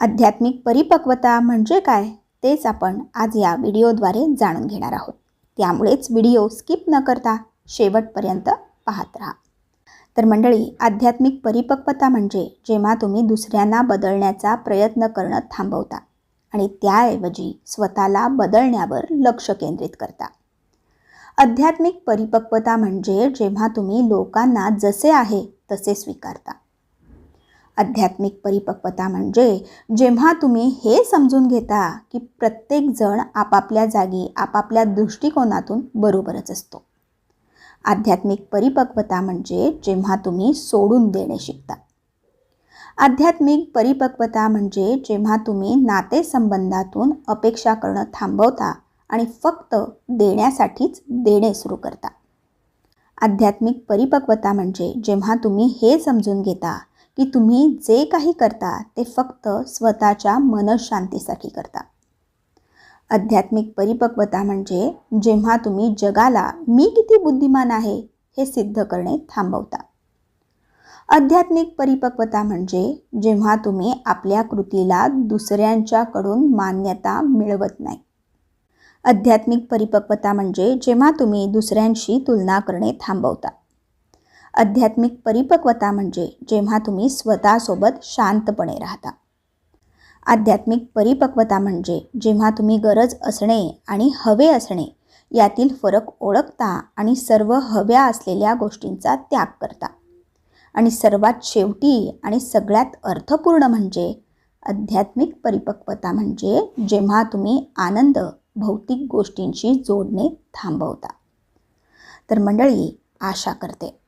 आध्यात्मिक परिपक्वता म्हणजे काय तेच आपण आज या व्हिडिओद्वारे जाणून घेणार आहोत. त्यामुळेच व्हिडिओ स्किप न करता शेवटपर्यंत पाहत राहा. तर मंडळी आध्यात्मिक परिपक्वता म्हणजे जेव्हा तुम्ही दुसऱ्यांना बदलण्याचा प्रयत्न करणं थांबवता आणि त्याऐवजी स्वतःला बदलण्यावर लक्ष केंद्रित करता. आध्यात्मिक परिपक्वता म्हणजे जेव्हा तुम्ही लोकांना जसे आहे तसे स्वीकारता. आध्यात्मिक परिपक्वता म्हणजे जेव्हा तुम्ही हे समजून घेता की प्रत्येकजण आपापल्या जागी आपापल्या दृष्टिकोनातून बरोबरच असतो. आध्यात्मिक परिपक्वता म्हणजे जेव्हा तुम्ही सोडून देणे शिकता. आध्यात्मिक परिपक्वता म्हणजे जेव्हा तुम्ही नातेसंबंधातून अपेक्षा करणं थांबवता आणि फक्त देण्यासाठीच देणे सुरू करता. आध्यात्मिक परिपक्वता म्हणजे जेव्हा तुम्ही हे समजून घेता की तुम्ही जे काही करता ते फक्त स्वतःच्या मनशांतीसाठी करता. आध्यात्मिक परिपक्वता म्हणजे जेव्हा तुम्ही जगाला मी किती बुद्धिमान आहे हे सिद्ध करणे थांबवता. आध्यात्मिक परिपक्वता म्हणजे जेव्हा तुम्ही आपल्या कृतीला दुसऱ्यांच्याकडून मान्यता मिळवत नाही. आध्यात्मिक परिपक्वता म्हणजे जेव्हा तुम्ही दुसऱ्यांशी तुलना करणे थांबवता. आध्यात्मिक परिपक्वता म्हणजे जेव्हा तुम्ही स्वतःसोबत शांतपणे राहता. आध्यात्मिक परिपक्वता म्हणजे जेव्हा तुम्ही गरज असणे आणि हवे असणे यातील फरक ओळखता आणि सर्व हव्या असलेल्या गोष्टींचा त्याग करता. आणि सर्वात शेवटी आणि सगळ्यात अर्थपूर्ण म्हणजे आध्यात्मिक परिपक्वता म्हणजे जेव्हा तुम्ही आनंद भौतिक गोष्टींशी जोडणे थांबवता. तर मंडळी आशा करते.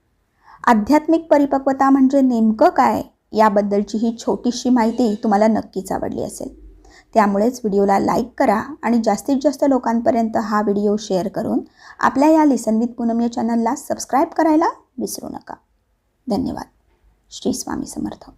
आध्यात्मिक परिपक्वता म्हणजे नेमकं काय? याबद्दलची ही छोटीशी माहिती तुम्हाला नक्कीच आवडली असेल. त्यामुळेच व्हिडिओला लाईक करा आणि जास्तीत जास्त लोकांपर्यंत हा व्हिडिओ शेअर करून आपल्या या लिसन विथ पूनम या चॅनलला सबस्क्राईब करायला विसरू नका. धन्यवाद. श्री स्वामी समर्थ.